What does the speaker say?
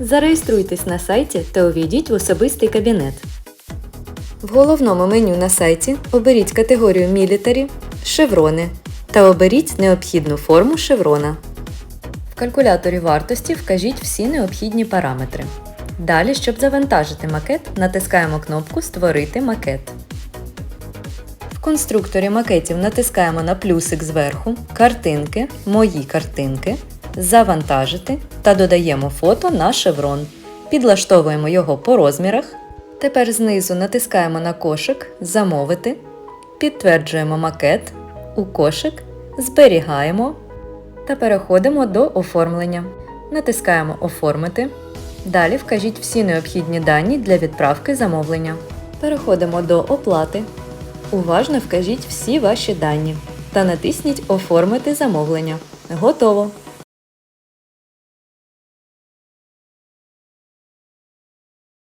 Зареєструйтесь на сайті та увійдіть в особистий кабінет. В головному меню на сайті оберіть категорію Military Шеврони та оберіть необхідну форму шеврона. В калькуляторі вартості вкажіть всі необхідні параметри. Далі, щоб завантажити макет, натискаємо кнопку Створити макет. В конструкторі макетів натискаємо на плюсик зверху, картинки, мої картинки, завантажити та додаємо фото на шеврон. Підлаштовуємо його по розмірах. Тепер знизу натискаємо на кошик Замовити, підтверджуємо макет, у кошик, зберігаємо та переходимо до оформлення. Натискаємо Оформити. Далі вкажіть всі необхідні дані для відправки замовлення. Переходимо до оплати. Уважно вкажіть всі ваші дані та натисніть Оформити замовлення. Готово!